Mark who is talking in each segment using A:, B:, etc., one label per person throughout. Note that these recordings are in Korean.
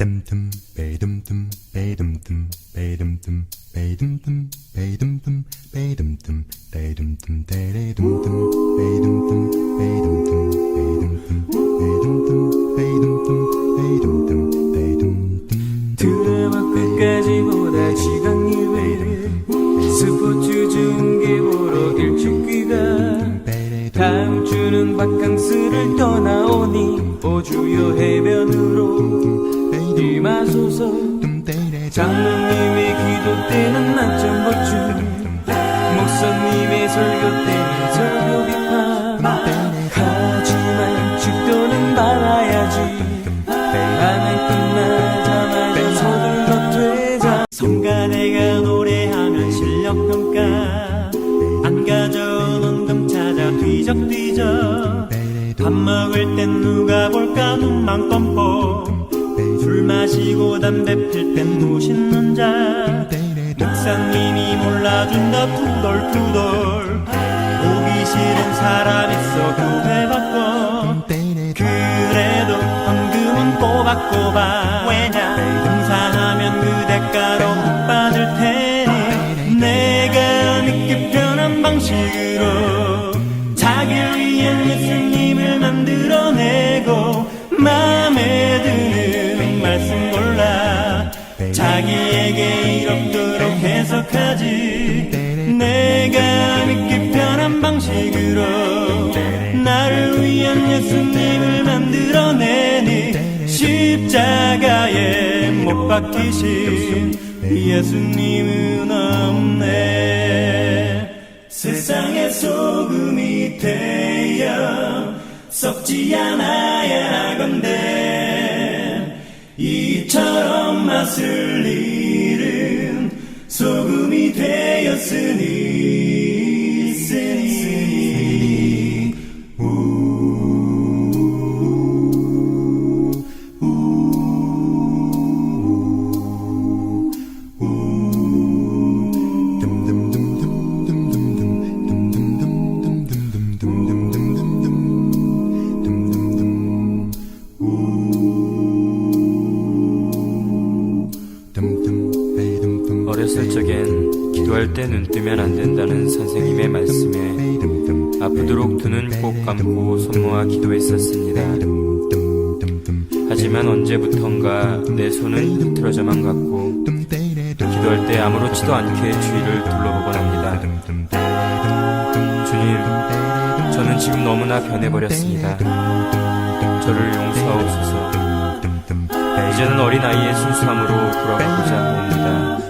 A: 뜸뜸 빼dum뜸 빼dum뜸 빼dum뜸 빼dum뜸 빼dum뜸 빼dum뜸 빼dum뜸 때레dum뜸 빼dum뜸 빼dum뜸 빼dum뜸 빼dum뜸 빼dum뜸 빼dum뜸 빼dum뜸
B: 드라마 끝까지 보다 지강이외 스포츠 중계 보러 일찍 귀가 다음 주는 바캉스를 떠나오니 오주요 해변으로 임 하소서 장로님의 기도 때는 낮잠 보충 목사님의 설교 때는 설교 비판 하지만 축도는 말아야지. 반을 끝나자마자 서둘러 퇴장 성가대가 노래하면 실력평가. 안 가져온 원금 찾아 뒤적뒤적. 밥 먹을 땐 누가 볼까? 눈만 껌뻑 술 마시고 담배 필땐 무신는 자. 목사님이 몰라준다 투덜투덜. 보기 싫은 사람 있어 교회 바꿔 그래도 헌금은 꼬박꼬박. 왜냐? 봉사하면 그 대가로 복 받을 테니 내가 믿기 편한 방식으로 방식으로 나를 위한 예수님을 만들어내니 십자가에 못 박히신 예수님은 없네. 세상의 소금이 되어 썩지 않아야 하건대 이처럼 맛을 잃은 소금이 되었으니
C: 어렸을 적엔 기도할 때 눈 뜨면 안 된다는 선생님의 말씀에 아프도록 두 눈 꼭 감고 손 모아 기도했었습니다. 하지만 언제부턴가 내 손은 흐트러져만 갔고 기도할 때 아무렇지도 않게 주위를 둘러보곤 합니다. 주님, 저는 지금 너무나 변해버렸습니다. 저를 용서하옵소서. 이제는 어린아이의 순수함으로 돌아가고자 합니다.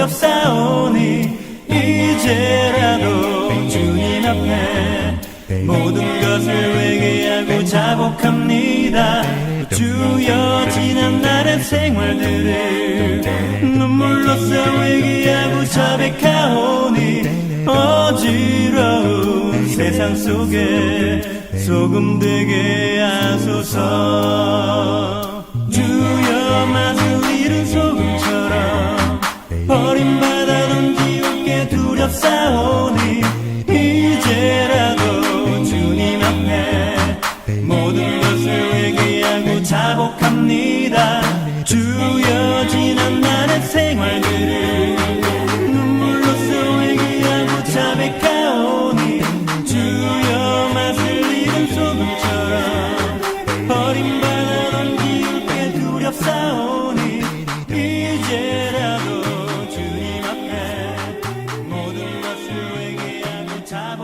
B: 게 두렵사오니 이제라도 주님 앞에 모든 것을 회개하고 자복합니다 주여 지난 날의 생활들을 눈물로써 회개하고 자백하오니 어지러운 세상 속에 소금 되게 하소서 주여 맛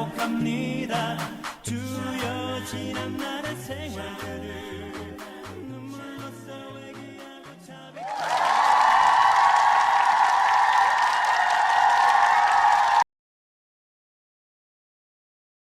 B: 자복합니다. 주여 지난 날의 생활들을